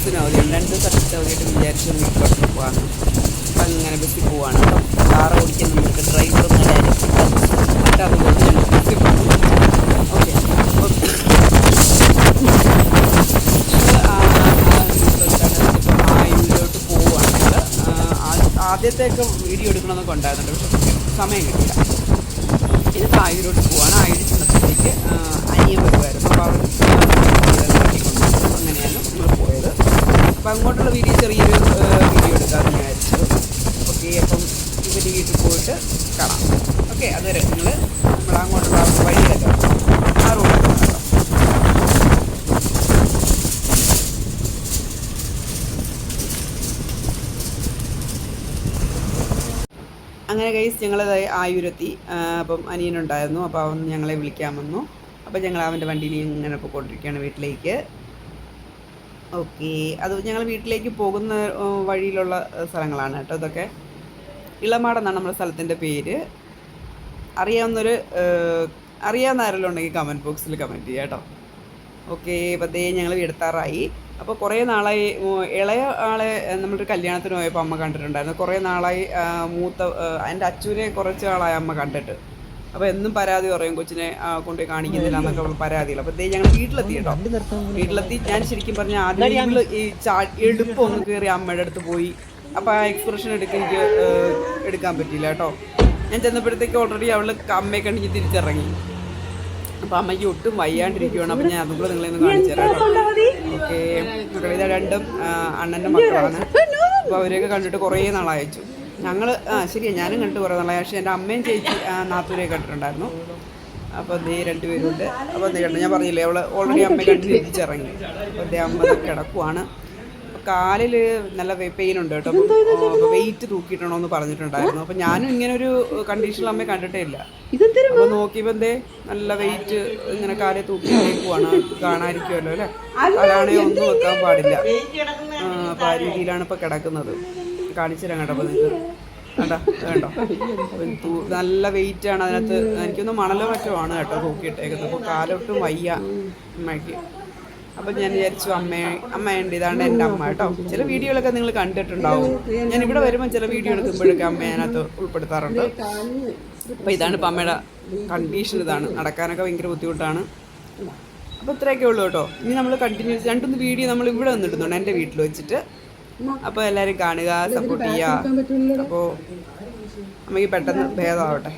ബസ്സിന് അവധി രണ്ട് സ്ഥലത്ത് അവധിയായിട്ട് വിചാരിച്ച് വീട്ടിലോട്ട് പോവാണ് അപ്പം അങ്ങനെ ബസ്സിൽ പോവാണ് അപ്പം കാറ് ഓടിക്കാൻ നമുക്ക് ഡ്രൈവർ നല്ലതായിരിക്കും ആദ്യത്തെയൊക്കെ വീഡിയോ എടുക്കണമെന്നൊക്കെ ഉണ്ടായിരുന്നുണ്ട് പക്ഷെ സമയം കിട്ടില്ല ഇത് ആയിരോട്ട് പോവാണ് ആയൂരിൽ ചെന്നപ്പോഴത്തേക്ക് അനിയൻ വരുമായിരുന്നു അപ്പോൾ അവർ അപ്പോൾ അങ്ങോട്ടുള്ള വീഡിയോ ചെറിയൊരു വീഡിയോ എടുക്കാമെന്ന് വിചാരിച്ചു. ഓക്കെ അപ്പം ഇവിടെ വീട്ടിൽ പോയിട്ട് കാണാം. ഓക്കെ അതുവരെ നിങ്ങൾ നമ്മൾ അങ്ങോട്ടുള്ള വഴിയിലൊക്കെ ആ റോഡിൽ അങ്ങനെ കൈസ് ഞങ്ങൾ ആയുരത്തി അപ്പം അനിയനുണ്ടായിരുന്നു. അപ്പോൾ അവൻ ഞങ്ങളെ വിളിക്കാൻ വന്നു. അപ്പോൾ ഞങ്ങൾ അവന്റെ വണ്ടിയിൽ ഇങ്ങനെ പോയിക്കൊണ്ടിരിക്കുകയാണ് വീട്ടിലേക്ക്. ഓക്കെ. അത് ഞങ്ങൾ വീട്ടിലേക്ക് പോകുന്ന വഴിയിലുള്ള സ്ഥലങ്ങളാണ് കേട്ടോ ഇതൊക്കെ. ഇളമാടെന്നാണ് നമ്മുടെ സ്ഥലത്തിന്റെ പേര്. അറിയാവുന്നൊരു അറിയാവുന്ന ആരെല്ലാം ഉണ്ടെങ്കിൽ കമന്റ് ബോക്സിൽ കമന്റ് ചെയ്യാം കേട്ടോ. ഓക്കെ ദേ ഞങ്ങൾ എടുത്താറായി അപ്പോൾ കുറേ നാളായി ഇളയ ആളെ നമ്മളൊരു കല്യാണത്തിന് പോയപ്പോൾ അമ്മ കണ്ടിട്ടുണ്ടായിരുന്നു. കുറേ നാളായി മൂത്ത എന്റെ അച്ഛനെ കുറച്ച് നാളായി അമ്മ കണ്ടിട്ട്. അപ്പോൾ എന്നും പരാതി പറയും കൊച്ചിനെ കൊണ്ടുപോയി കാണിക്കുന്നില്ല എന്നൊക്കെ പരാതികൾ. അപ്പോൾ ദേ ഞങ്ങൾ വീട്ടിലെത്തി കേട്ടോ. വീട്ടിലെത്തി. ഞാൻ ശരിക്കും പറഞ്ഞാൽ ആദ്യം ഞങ്ങൾ ഈ ചാ എടുപ്പം ഒന്ന് കയറി അമ്മയുടെ അടുത്ത് പോയി. അപ്പോൾ ആ എക്സ്പ്രഷൻ എടുക്കാൻ എനിക്ക് എടുക്കാൻ പറ്റിയില്ല കേട്ടോ. ഞാൻ ചെന്നപ്പോഴത്തേക്ക് ഓൾറെഡി അവൾ അമ്മയെ കണ്ടിട്ട് തിരിച്ചിറങ്ങി. അപ്പൊ അമ്മയ്ക്ക് ഒട്ടും വയ്യാണ്ടിരിക്കുവാണ്. അപ്പൊ ഞാൻ അതും കൂടെ നിങ്ങളെ ഒന്ന് കാണിച്ചു തരാം ഓക്കെ. രണ്ടും അണ്ണന്റെ മക്കളാണ്. അപ്പൊ അവരെയൊക്കെ കണ്ടിട്ട് കുറേ നാളയച്ചു ഞങ്ങൾ ആ ശരിയാണ് ഞാനും കണ്ടിട്ട് കുറേ നാളെ പക്ഷെ എന്റെ അമ്മയും ചേച്ചി നാത്തൂരെ കണ്ടിട്ടുണ്ടായിരുന്നു അപ്പോൾ ദേ രണ്ടുപേരുണ്ട്. അപ്പോൾ ദേ കണ്ടു ഞാൻ പറഞ്ഞില്ലേ അവൾ ഓൾറെഡി അമ്മയെ കണ്ടു തിരിച്ചിറങ്ങി അപ്പോൾ ദേ അമ്മ കിടക്കുവാണ്. അപ്പോൾ കാലിൽ നല്ല പെയിൻ ഉണ്ട് കേട്ടോ. അപ്പോൾ വെയിറ്റ് തൂക്കിയിട്ടണമെന്ന് പറഞ്ഞിട്ടുണ്ടായിരുന്നു. അപ്പോൾ ഞാനും ഇങ്ങനെ ഒരു കണ്ടീഷനിൽ അമ്മയെ കണ്ടിട്ടേ ഇല്ല. അപ്പോൾ നോക്കിയപ്പോൾ എന്തേ നല്ല വെയിറ്റ് ഇങ്ങനെ കാലെ തൂക്കിയിട്ടേക്കുവാണ്. കാണാതിരിക്കുമല്ലോ അല്ലേ? അതാണെങ്കിൽ ഒന്നും വെക്കാൻ പാടില്ല. ആ, അപ്പൊ ആ രീതിയിലാണ് ഇപ്പോൾ കിടക്കുന്നത്. കാണിച്ചു തരാം കേട്ടോ അപ്പൊ നിങ്ങൾക്ക്. കണ്ടോ? നല്ല വെയിറ്റ് ആണ് അതിനകത്ത്. എനിക്കൊന്ന് മണലോ മറ്റോ ആണ് കേട്ടോ തൂക്കിയിട്ടേക്കുന്നത്. അപ്പോൾ കാലൊട്ടും വയ്യ അമ്മയ്ക്ക്. അപ്പം ഞാൻ വിചാരിച്ചു അമ്മയെ അമ്മയുണ്ട് ഇതാണ് എന്റെ അമ്മ കേട്ടോ. ചില വീഡിയോകളൊക്കെ നിങ്ങൾ കണ്ടിട്ടുണ്ടാവും. ഞാൻ ഇവിടെ വരുമ്പോൾ ചില വീഡിയോ എടുക്കുമ്പോഴൊക്കെ അമ്മ അതിനകത്ത് ഉൾപ്പെടുത്താറുണ്ട്. അപ്പോൾ ഇതാണ് ഇപ്പം അമ്മയുടെ കണ്ടീഷൻ ഇതാണ്. നടക്കാനൊക്കെ ഭയങ്കര ബുദ്ധിമുട്ടാണ്. അപ്പോൾ ഇത്രയൊക്കെ ഉള്ളൂ കേട്ടോ. ഇനി നമ്മൾ കണ്ടിന്യൂസ് രണ്ടൊന്ന് വീഡിയോ നമ്മൾ ഇവിടെ വന്നിടുന്നുണ്ട് എന്റെ വീട്ടിൽ വെച്ചിട്ട്. അപ്പോൾ എല്ലാവരും കാണുക സപ്പോർട്ട് ചെയ്യുക. അപ്പോൾ അമ്മയ്ക്ക് പെട്ടെന്ന് ഭേദമാവട്ടെ.